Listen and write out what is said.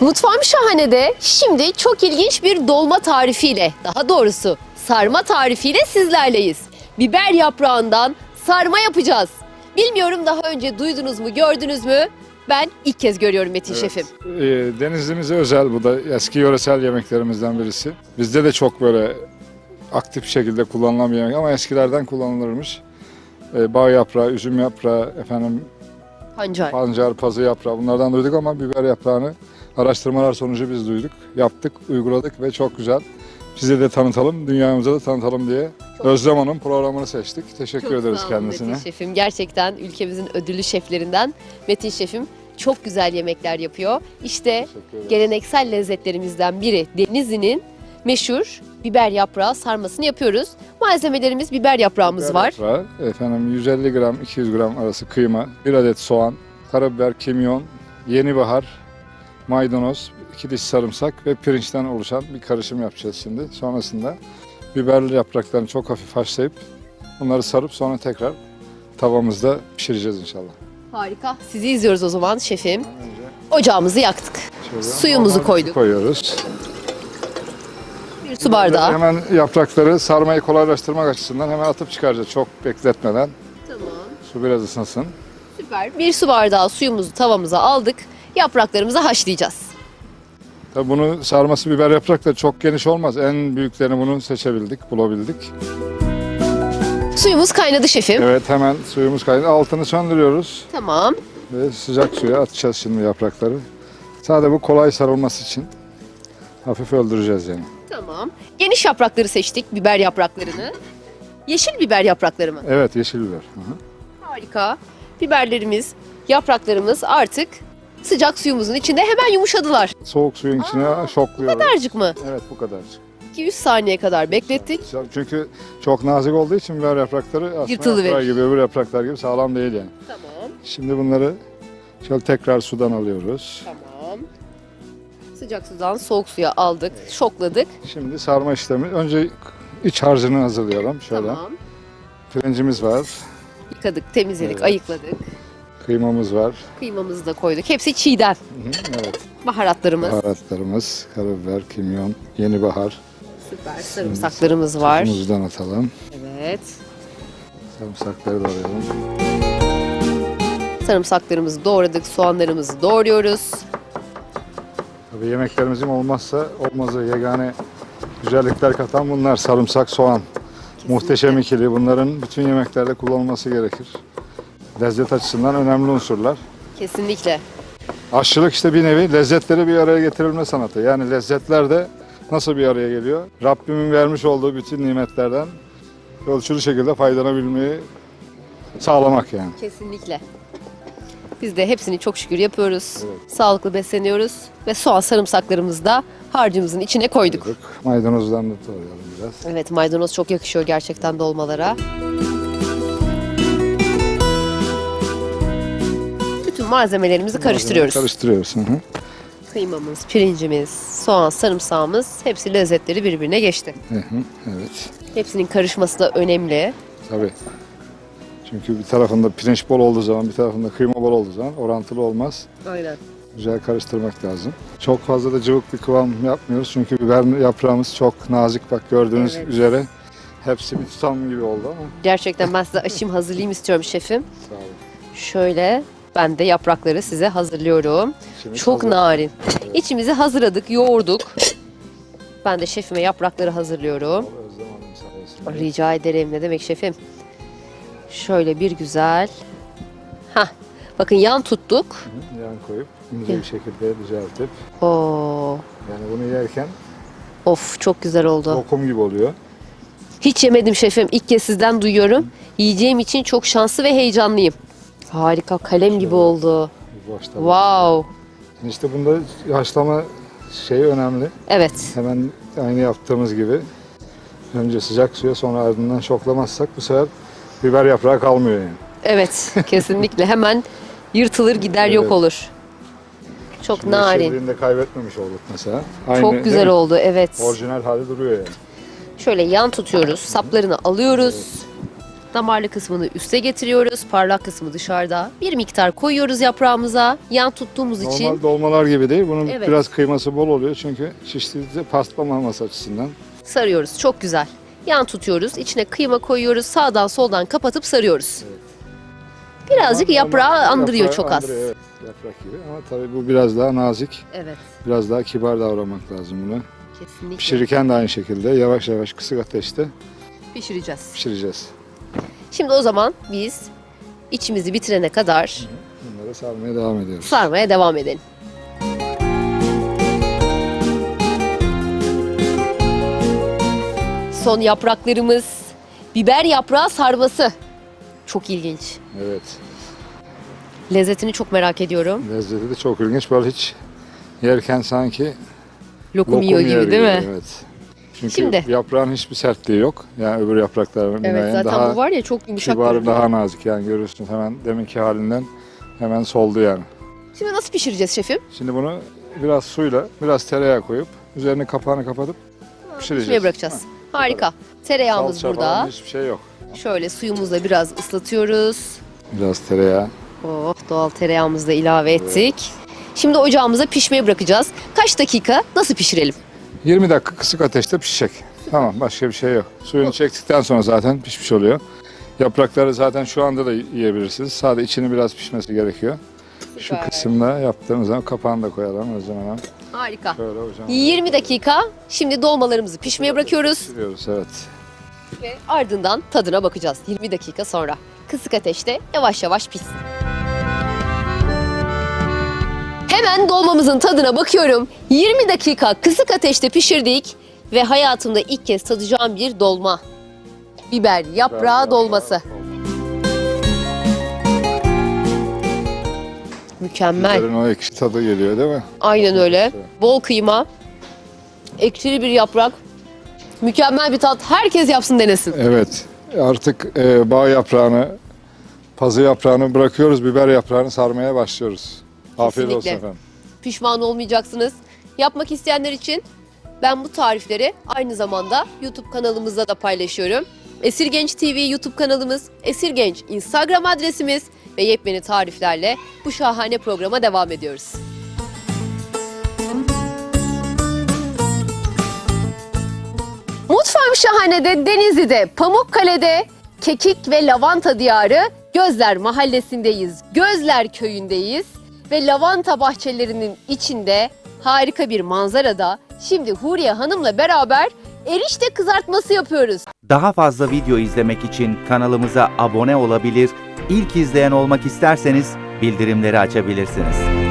Mutfağım Şahane'de şimdi çok ilginç bir dolma tarifiyle, daha doğrusu sarma tarifiyle sizlerleyiz. Biber yaprağından sarma yapacağız. Bilmiyorum daha önce duydunuz mu, gördünüz mü? Ben ilk kez görüyorum Metin Şefim. Ee, Denizli'mize özel bu da eski yöresel yemeklerimizden birisi. Bizde de çok böyle aktif şekilde kullanılan bir yemek ama eskilerden kullanılırmış. Ee, bağ yaprağı, üzüm yaprağı, efendim Pancar. pancar, pazı yaprağı bunlardan duyduk ama biber yaprağını araştırmalar sonucu biz duyduk. Yaptık, uyguladık ve çok güzel. Size de tanıtalım, dünyamıza da tanıtalım diye Özlem Hanım programını seçtik. Teşekkür Çok ederiz sağ olun kendisine. Metin Şefim. Gerçekten ülkemizin ödüllü şeflerinden Metin Şefim çok güzel yemekler yapıyor. İşte Teşekkür ederiz. geleneksel lezzetlerimizden biri Denizli'nin meşhur biber yaprağı sarmasını yapıyoruz. Malzemelerimiz biber yaprağımız Biber var. yaprağı, efendim 150 gram 200 gram arası kıyma, 1 adet soğan, karabiber, kimyon, yeni bahar, maydanoz, 2 diş sarımsak ve pirinçten oluşan bir karışım yapacağız şimdi. Sonrasında biber yapraklarını çok hafif haşlayıp bunları sarıp sonra tekrar tavamızda pişireceğiz inşallah. Harika. Sizi izliyoruz o zaman şefim. Önce Ocağımızı yaktık. şöyle Suyumuzu normal koyduk. koyuyoruz. Bir su bardağı. Hemen yaprakları sarmayı kolaylaştırmak açısından hemen atıp çıkaracağız çok bekletmeden. Tamam. Su biraz ısınsın. Süper. Bir su bardağı suyumuzu tavamıza aldık. Yapraklarımızı haşlayacağız. Tabii bunu sarması biber yaprak da çok geniş olmaz. En büyüklerini bunu seçebildik, bulabildik. Suyumuz kaynadı şefim. Evet hemen suyumuz kaynadı. Altını söndürüyoruz Tamam. ve sıcak suya atacağız şimdi yaprakları. Sadece bu kolay sarılması için hafif öldüreceğiz yani. Tamam. Geniş yaprakları seçtik. Biber yapraklarını. Yeşil biber yaprakları mı? Evet yeşil biber. Hı hı. Harika. Biberlerimiz, yapraklarımız artık sıcak suyumuzun içinde hemen yumuşadılar. Soğuk suyun içine şokluyoruz. Kadarcık mı? Evet bu kadar. 200 saniye kadar beklettik. Çünkü çok nazik olduğu için biber yaprakları aslında yaprağı gibi öbür yapraklar gibi sağlam değil yani. Tamam. Şimdi bunları şöyle tekrar sudan alıyoruz. Tamam. Sıcak sudan soğuk suya aldık, şokladık. Şimdi sarma işlemi. Önce iç harcını hazırlayalım. Şöyle. Tamam. Pirincimiz var, Yıkadık, temizledik, Evet. ayıkladık. Kıymamız var. Kıymamızı da koyduk. Hepsi çiğden. Hı hı, Evet. Baharatlarımız. Baharatlarımız, karabiber, kimyon, yeni bahar. Süper. Sarımsaklarımız var. Tuzumuzdan atalım. Evet. Sarımsakları da alalım. Sarımsaklarımızı doğradık, soğanlarımızı doğruyoruz. Tabii yemeklerimizin olmazsa olmazı yegane güzellikler katan bunlar. Sarımsak, soğan. Muhteşem ikili. Bunların bütün yemeklerde kullanılması gerekir. Lezzet açısından önemli unsurlar. Kesinlikle. Aşçılık işte bir nevi lezzetleri bir araya getirilme sanatı. Yani lezzetler de nasıl bir araya geliyor? Rabbimin vermiş olduğu bütün nimetlerden ölçülü şekilde faydalanabilmeyi sağlamak yani. Kesinlikle. Biz de hepsini çok şükür yapıyoruz. Sağlıklı besleniyoruz ve soğan sarımsaklarımızı da harcımızın içine koyduk. Maydanozdan da doğrayalım biraz. Evet maydanoz çok yakışıyor gerçekten dolmalara. Bütün malzemelerimizi karıştırıyoruz. Karıştırıyoruz. Hı hı. Kıymamız, pirincimiz, soğan, sarımsağımız hepsi lezzetleri birbirine geçti. Hı hı, Evet. Hepsinin karışması da önemli. Tabii. Çünkü bir tarafında pirinç bol olduğu zaman, bir tarafında kıyma bol olduğu zaman orantılı olmaz. Aynen. Güzel karıştırmak lazım. Çok fazla da cıvık bir kıvam yapmıyoruz. Çünkü biber yaprağımız çok nazik. Bak gördüğünüz Evet. üzere hepsi bir tutam gibi oldu ama. Gerçekten ben size aşım hazırlayayım istiyorum şefim. Sağ olun. Şöyle ben de yaprakları size hazırlıyorum. İçimiz Çok hazır. narin. İçimizi hazırladık, yoğurduk. Ben de şefime yaprakları hazırlıyorum. Özlem Hanım. Rica ederim. Ne demek şefim? Şöyle bir güzel. Hah. Bakın yan tuttuk. Hı, Yan koyup ince bir şekilde düzeltip Oo. yani bunu yerken Of çok güzel oldu. lokum gibi oluyor. Hiç yemedim şefim. İlk kez sizden duyuyorum. Yiyeceğim için çok şanslı ve heyecanlıyım. Harika kalem gibi oldu. Boşta. Wow. İşte bunda haşlama şeyi önemli. Evet. Hemen aynı yaptığımız gibi önce sıcak suya sonra ardından şoklamazsak bu sefer biber yaprağı kalmıyor yani. Evet. Kesinlikle. Hemen yırtılır gider yok Evet. olur. Çok Şimdi narin. yeşilliğini de kaybetmemiş olduk mesela. Aynı, Çok değil güzel mi? oldu. Evet. Orijinal hali duruyor yani. Şöyle yan tutuyoruz. Saplarını alıyoruz. Damarlı kısmını üste getiriyoruz. Parlak kısmı dışarıda. Bir miktar koyuyoruz yaprağımıza. Yan tuttuğumuz için Normal dolmalar gibi değil. Bunun Evet. biraz kıyması bol oluyor çünkü şiştiğinde patlamaması açısından. sarıyoruz. Çok güzel. Yan tutuyoruz. İçine kıyma koyuyoruz. Sağdan soldan kapatıp sarıyoruz. Birazcık Normal- yaprağı andırıyor yaprağı çok az. andırıyor, evet. Yaprak gibi ama tabii bu biraz daha nazik, Evet. biraz daha kibar davranmak lazım buna. Kesinlikle. Pişirirken de aynı şekilde yavaş yavaş kısık ateşte Pişireceğiz. pişireceğiz. Şimdi o zaman biz içimizi bitirene kadar Bunları sarmaya devam ediyoruz. sarmaya devam edelim. Son yapraklarımız biber yaprağı sarması. Çok ilginç. Evet. Lezzetini çok merak ediyorum. Lezzeti de çok ilginç. Böyle hiç yerken sanki Lokum, yiyor yer gibi değil mi? Evet. Çünkü Şimdi- yaprağın hiçbir sertliği yok. Yani öbür yaprakların Evet zaten daha bu var ya çok yumuşak. kibar, görünüyor. daha nazik yani görüyorsunuz hemen deminki halinden hemen soldu yani. Şimdi nasıl pişireceğiz şefim? Şimdi bunu biraz suyla, biraz tereyağı koyup üzerine kapağını kapatıp pişireceğiz. Pişmeye bırakacağız. Harika. Tereyağımız Salça burada. falan hiçbir şey yok. Şöyle suyumuzla biraz ıslatıyoruz. Biraz tereyağı. Oh doğal tereyağımızı da ilave ettik. Şimdi ocağımıza pişmeye bırakacağız. Kaç dakika nasıl pişirelim? 20 dakika kısık ateşte pişecek. Tamam başka bir şey yok. Suyunu çektikten sonra zaten pişmiş oluyor. Yaprakları zaten şu anda da yiyebilirsiniz. Sadece içini biraz pişmesi gerekiyor. Şu Süper. kısımda yaptığımız zaman kapağını da koyalım o zaman. Harika. Şöyle hocam. 20 dakika şimdi dolmalarımızı pişmeye bırakıyoruz Pişiriyoruz evet. ve ardından tadına bakacağız 20 dakika sonra. Kısık ateşte yavaş yavaş pişsin. Hemen dolmamızın tadına bakıyorum. 20 dakika kısık ateşte pişirdik ve hayatımda ilk kez tadacağım bir dolma. Biber yaprağı dolması. Mükemmel. Biberin o ekşi tadı geliyor değil mi? Aynen öyle. Bol kıyma, ekşili bir yaprak. Mükemmel bir tat. Herkes yapsın denesin. Evet. Artık e, bağ yaprağını, pazı yaprağını bırakıyoruz. Biber yaprağını sarmaya başlıyoruz. Afiyet olsun Kesinlikle. efendim. Pişman olmayacaksınız. Yapmak isteyenler için ben bu tarifleri aynı zamanda YouTube kanalımızda da paylaşıyorum. Esir Genç TV YouTube kanalımız, Esir Genç Instagram adresimiz ve yepyeni tariflerle bu şahane programa devam ediyoruz. Mutfağım Şahane'de, Denizli'de, Pamukkale'de, Kekik ve Lavanta Diyarı, Gözler Mahallesi'ndeyiz, Gözler Köyü'ndeyiz ve lavanta bahçelerinin içinde harika bir manzarada şimdi Huriye Hanım'la beraber erişte kızartması yapıyoruz. Daha fazla video izlemek için kanalımıza abone olabilir, ilk izleyen olmak isterseniz bildirimleri açabilirsiniz.